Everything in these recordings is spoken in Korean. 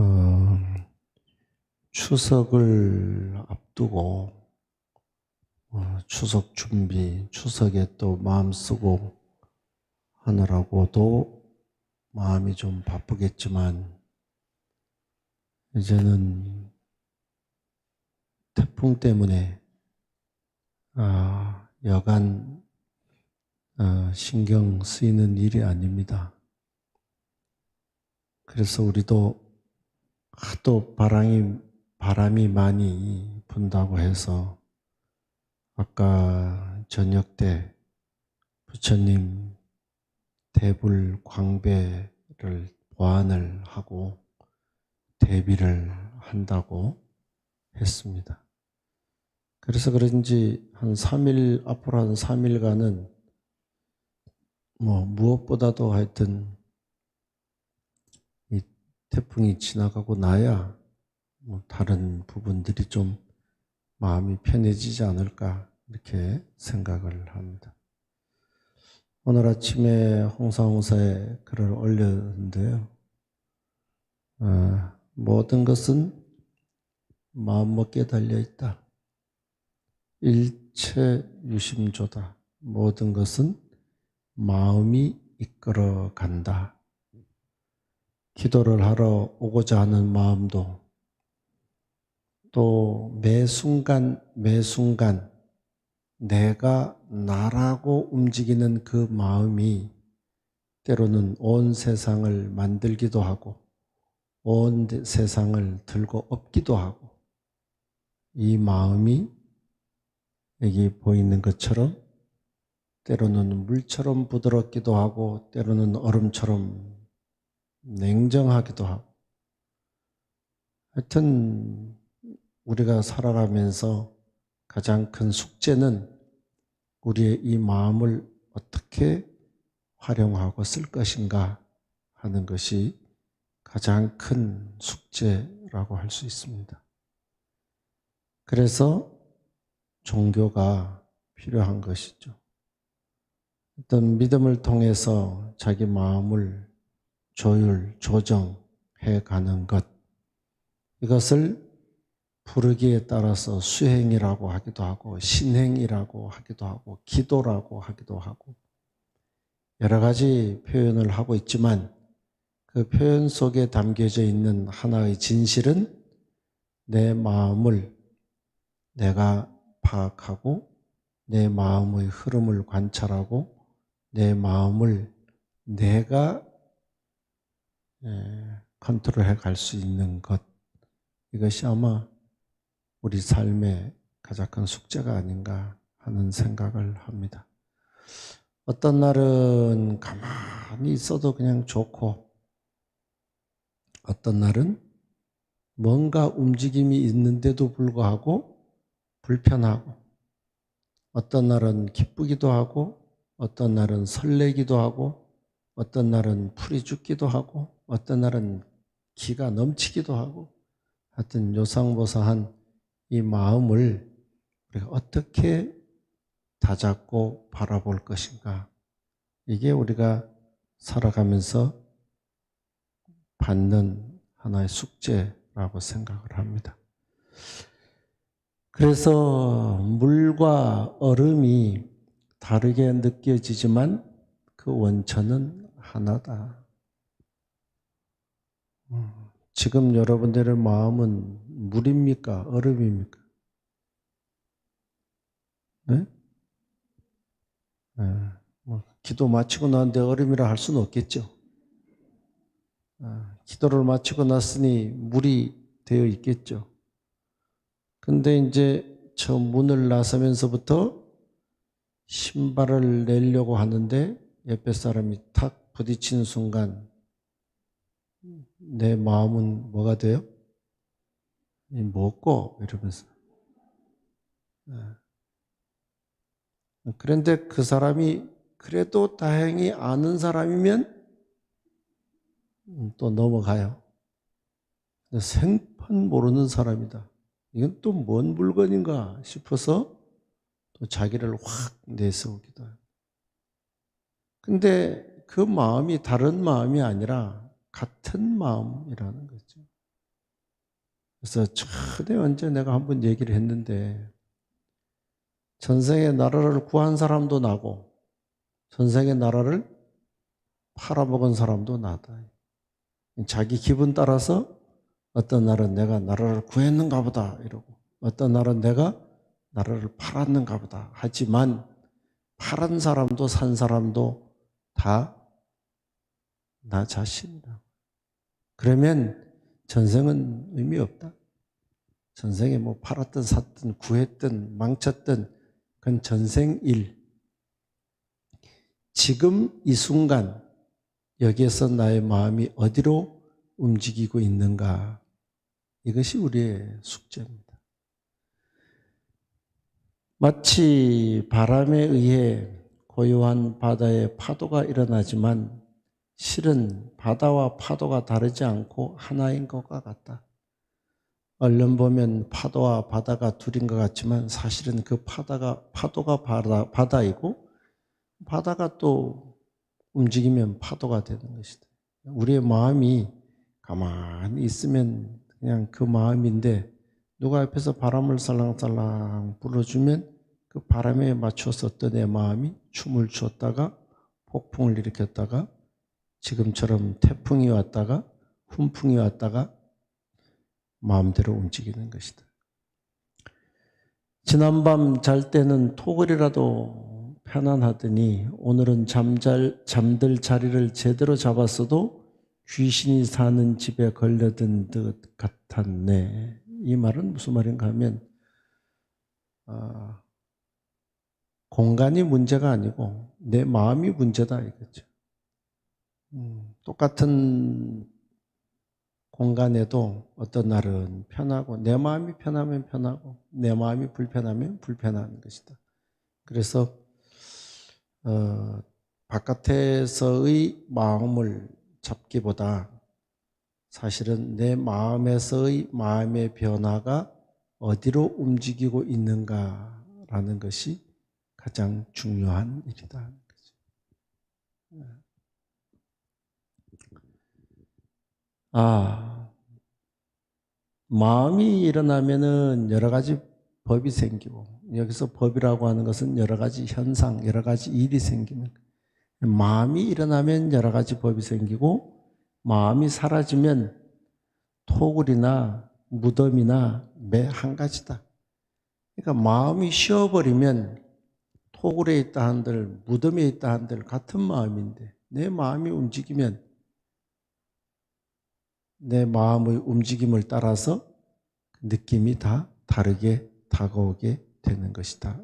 어, 추석을 앞두고 어, 추석 준비, 추석에 또 마음 쓰고 하느라고도 마음이 좀 바쁘겠지만 이제는 태풍 때문에 아, 여간 어, 신경 쓰이는 일이 아닙니다. 그래서 우리도 하도 바람이, 바람이 많이 분다고 해서 아까 저녁 때 부처님 대불 광배를 보완을 하고 대비를 한다고 했습니다. 그래서 그런지 한 3일, 앞으로 한 3일간은 뭐 무엇보다도 하여튼 이 태풍이 지나가고 나야 뭐 다른 부분들이 좀 마음이 편해지지 않을까 이렇게 생각을 합니다. 오늘 아침에 홍사홍사에 글을 올렸는데요. 어, 모든 것은 마음먹기에 달려있다. 일체 유심조다. 모든 것은 마음이 이끌어 간다. 기도를 하러 오고자 하는 마음도 또 매 순간 매 순간 내가 나라고 움직이는 그 마음이 때로는 온 세상을 만들기도 하고 온 세상을 들고 업기도 하고 이 마음이 여기 보이는 것처럼 때로는 물처럼 부드럽기도 하고 때로는 얼음처럼 냉정하기도 하고 하여튼 우리가 살아가면서 가장 큰 숙제는 우리의 이 마음을 어떻게 활용하고 쓸 것인가 하는 것이 가장 큰 숙제라고 할 수 있습니다. 그래서 종교가 필요한 것이죠. 어떤 믿음을 통해서 자기 마음을 조율, 조정해 가는 것. 이것을 부르기에 따라서 수행이라고 하기도 하고, 신행이라고 하기도 하고, 기도라고 하기도 하고, 여러 가지 표현을 하고 있지만, 그 표현 속에 담겨져 있는 하나의 진실은 내 마음을 내가 파악하고, 내 마음의 흐름을 관찰하고, 내 마음을 내가 컨트롤해 갈 수 있는 것. 이것이 아마 우리 삶의 가장 큰 숙제가 아닌가 하는 생각을 합니다. 어떤 날은 가만히 있어도 그냥 좋고, 어떤 날은 뭔가 움직임이 있는데도 불구하고 불편하고, 어떤 날은 기쁘기도 하고, 어떤 날은 설레기도 하고, 어떤 날은 풀이 죽기도 하고, 어떤 날은 기가 넘치기도 하고, 하여튼 요상보사한 이 마음을 우리가 어떻게 다잡고 바라볼 것인가. 이게 우리가 살아가면서 받는 하나의 숙제라고 생각을 합니다. 그래서 물과 얼음이 다르게 느껴지지만 그 원천은 하나다. 지금 여러분들의 마음은 물입니까? 얼음입니까? 네? 네. 뭐 기도 마치고 나는데 얼음이라 할 수는 없겠죠. 아, 기도를 마치고 났으니 물이 되어 있겠죠. 근데 이제 저 문을 나서면서부터 신발을 내려고 하는데 옆에 사람이 탁 부딪히는 순간 내 마음은 뭐가 돼요? 먹고 이러면서. 네. 그런데 그 사람이 그래도 다행히 아는 사람이면 또 넘어가요. 생판 모르는 사람이다. 이건 또 뭔 물건인가 싶어서 또 자기를 확 내세우기도 해요. 근데 그 마음이 다른 마음이 아니라 같은 마음이라는 거죠. 그래서 전에 언제 내가 한번 얘기를 했는데 전생에 나라를 구한 사람도 나고 전생에 나라를 팔아먹은 사람도 나다. 자기 기분 따라서 어떤 날은 내가 나라를 구했는가 보다 이러고 어떤 날은 내가 나라를 팔았는가 보다 하지만 팔은 사람도 산 사람도 다 나 자신이다. 그러면 전생은 의미 없다. 전생에 뭐 팔았든 샀든 구했든 망쳤든 그건 전생 일. 지금 이 순간 여기에서 나의 마음이 어디로 움직이고 있는가? 이것이 우리의 숙제입니다. 마치 바람에 의해 고요한 바다에 파도가 일어나지만 실은 바다와 파도가 다르지 않고 하나인 것과 같다. 얼른 보면 파도와 바다가 둘인 것 같지만 사실은 그 파다가 파도가 바다, 바다이고 바다가 또 움직이면 파도가 되는 것이다. 우리의 마음이 가만히 있으면 그냥 그 마음인데 누가 옆에서 바람을 살랑살랑 불어주면 그 바람에 맞춰서 어떤 내 마음이 춤을 추었다가 폭풍을 일으켰다가 지금처럼 태풍이 왔다가 훈풍이 왔다가 마음대로 움직이는 것이다. 지난밤 잘 때는 톡을이라도 편안하더니 오늘은 잠잘, 잠들 자리를 제대로 잡았어도 귀신이 사는 집에 걸려든 듯 같았네. 이 말은 무슨 말인가 하면, 아, 공간이 문제가 아니고 내 마음이 문제다 이거죠. 음, 똑같은 공간에도 어떤 날은 편하고 내 마음이 편하면 편하고 내 마음이 불편하면 불편한 것이다. 그래서 어, 바깥에서의 마음을 잡기보다 사실은 내 마음에서의 마음의 변화가 어디로 움직이고 있는가라는 것이 가장 중요한 일이다. 아, 마음이 일어나면은 여러 가지 법이 생기고, 여기서 법이라고 하는 것은 여러 가지 현상, 여러 가지 일이 생기는 거예요. 마음이 일어나면 여러 가지 법이 생기고, 마음이 사라지면 토굴이나 무덤이나 매 한 가지다. 그러니까 마음이 쉬어버리면 토굴에 있다 한들, 무덤에 있다 한들 같은 마음인데, 내 마음이 움직이면 내 마음의 움직임을 따라서 느낌이 다 다르게 다가오게 되는 것이다.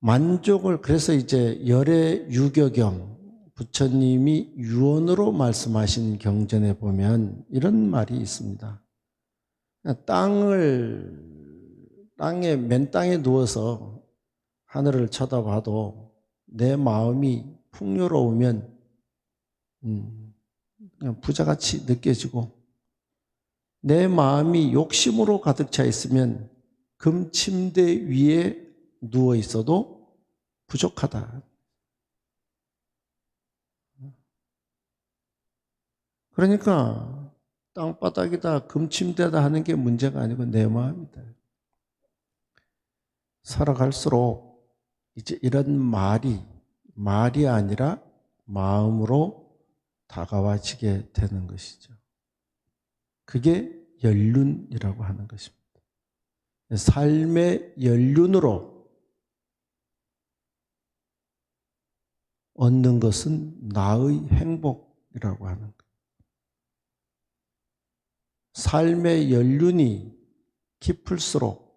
만족을, 그래서 이제 열의 유교경, 부처님이 유언으로 말씀하신 경전에 보면 이런 말이 있습니다. 땅을, 땅에, 맨 땅에 누워서 하늘을 쳐다봐도 내 마음이 풍요로우면, 음, 부자같이 느껴지고 내 마음이 욕심으로 가득 차 있으면 금 침대 위에 누워 있어도 부족하다. 그러니까 땅바닥이다, 금침대다 하는 게 문제가 아니고 내 마음이다. 살아갈수록 이제 이런 말이 말이 아니라 마음으로 다가와지게 되는 것이죠. 그게 연륜이라고 하는 것입니다. 삶의 연륜으로 얻는 것은 나의 행복이라고 하는 것. 삶의 연륜이 깊을수록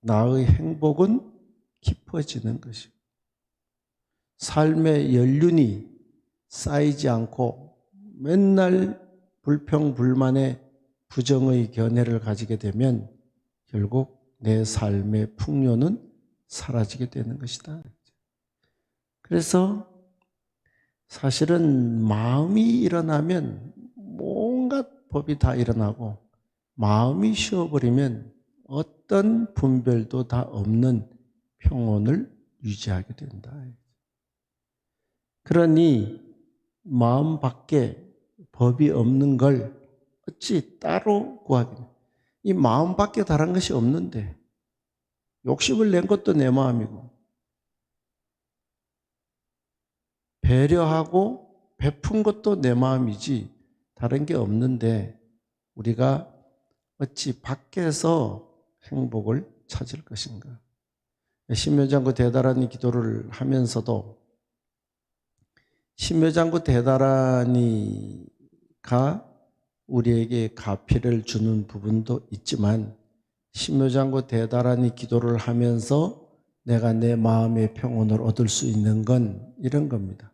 나의 행복은 깊어지는 것이고, 삶의 연륜이 쌓이지 않고 맨날 불평 불만의 부정의 견해를 가지게 되면 결국 내 삶의 풍요는 사라지게 되는 것이다. 그래서 사실은 마음이 일어나면 뭔가 법이 다 일어나고 마음이 쉬어버리면 어떤 분별도 다 없는 평온을 유지하게 된다. 그러니 마음 밖에 법이 없는 걸 어찌 따로 구하기. 이 마음 밖에 다른 것이 없는데 욕심을 낸 것도 내 마음이고 배려하고 베푼 것도 내 마음이지 다른 게 없는데 우리가 어찌 밖에서 행복을 찾을 것인가? 신묘장구 대다라니 기도를 하면서도 신묘장구 대다라니가 우리에게 가피를 주는 부분도 있지만 신묘장구 대다라니 기도를 하면서 내가 내 마음의 평온을 얻을 수 있는 건 이런 겁니다.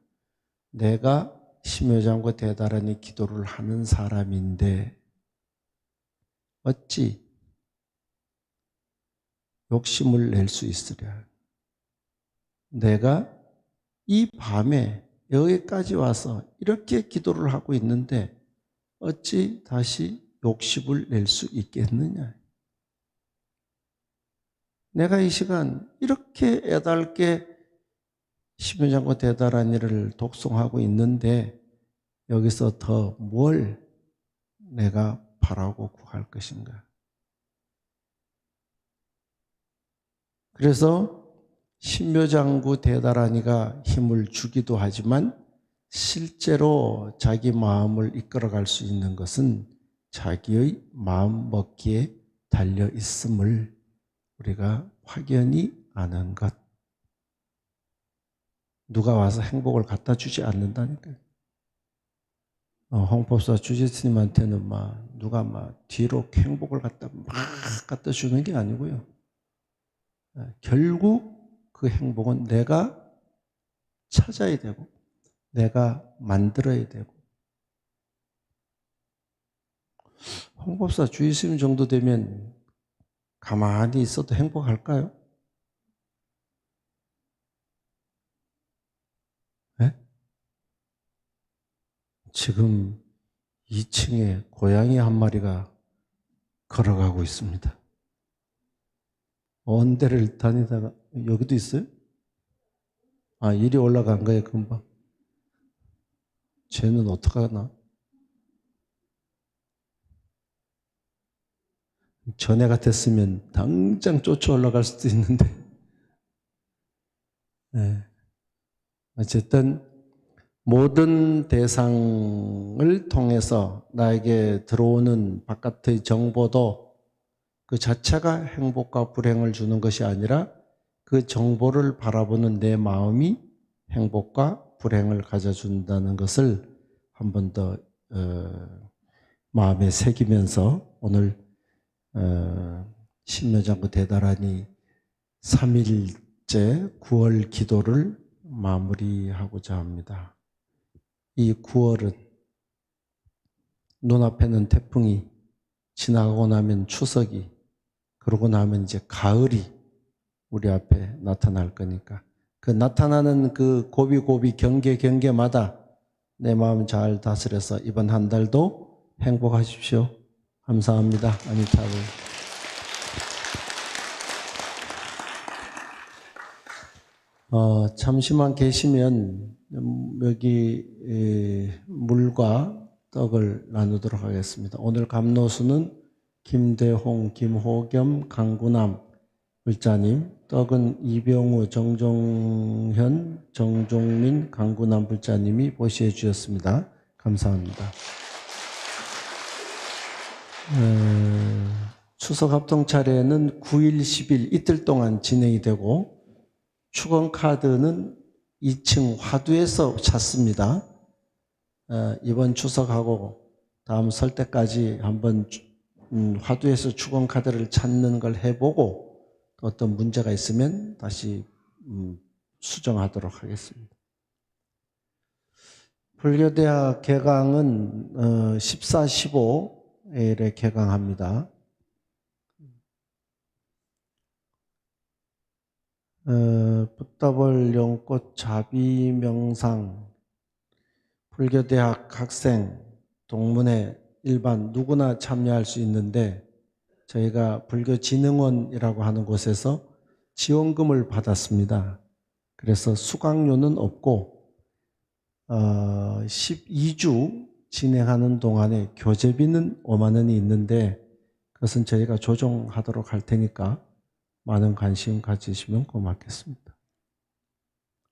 내가 심효장과 대다라니 기도를 하는 사람인데 어찌 욕심을 낼 수 있으랴. 내가 이 밤에 여기까지 와서 이렇게 기도를 하고 있는데 어찌 다시 욕심을 낼 수 있겠느냐. 내가 이 시간 이렇게 애달게 심유장과 대단한 일을 독송하고 있는데 여기서 더 뭘 내가 바라고 구할 것인가? 그래서 신묘장구 대다라니가 힘을 주기도 하지만 실제로 자기 마음을 이끌어갈 수 있는 것은 자기의 마음 먹기에 달려 있음을 우리가 확연히 아는 것. 누가 와서 행복을 갖다 주지 않는다니까요. 어, 홍법사 주지스님한테는 막 누가 막 뒤로 행복을 갖다 막 갖다 주는 게 아니고요. 어, 결국 그 행복은 내가 찾아야 되고 내가 만들어야 되고 홍법사 주의스님 정도 되면 가만히 있어도 행복할까요? 네? 지금 2층에 고양이 한 마리가 걸어가고 있습니다. 언 데를 다니다가 여기도 있어요? 아, 이리 올라간 거예요, 금방. 쟤는 어떡하나? 전에 같았으면 당장 쫓아 올라갈 수도 있는데. 네. 어쨌든 모든 대상을 통해서 나에게 들어오는 바깥의 정보도 그 자체가 행복과 불행을 주는 것이 아니라 그 정보를 바라보는 내 마음이 행복과 불행을 가져준다는 것을 한 번더 어, 마음에 새기면서 오늘 어, 신묘장구 대단하니 3일째 9월 기도를 마무리하고자 합니다. 이 9월은 눈앞에는 태풍이 지나가고 나면 추석이 그러고 나면 이제 가을이 우리 앞에 나타날 거니까 그 나타나는 그 고비고비 경계 경계마다 내 마음 잘 다스려서 이번 한 달도 행복하십시오. 감사합니다. 아니타불. 어, 잠시만 계시면 여기 에, 물과 떡을 나누도록 하겠습니다. 오늘 감노수는 김대홍, 김호겸, 강구남 불자님, 떡은 이병우, 정종현, 정종민, 강구남 불자님이 보시해 주셨습니다. 감사합니다. 어, 추석 합동 차례는 9일, 10일 이틀 동안 진행이 되고 축원 카드는 2층 화두에서 찾습니다. 어, 이번 추석하고 다음 설 때까지 한번 음, 화두에서 축원 카드를 찾는 걸 해보고 어떤 문제가 있으면 다시 음, 수정하도록 하겠습니다. 불교대학 개강은 14, 15일에 개강합니다. 어, 붓다벌 용꽃 자비 명상 불교대학 학생 동문회 일반 누구나 참여할 수 있는데 저희가 불교진흥원이라고 하는 곳에서 지원금을 받았습니다. 그래서 수강료는 없고 어, 12주 진행하는 동안에 교재비는 5만 원이 있는데 그것은 저희가 조정하도록 할 테니까 많은 관심 가지시면 고맙겠습니다.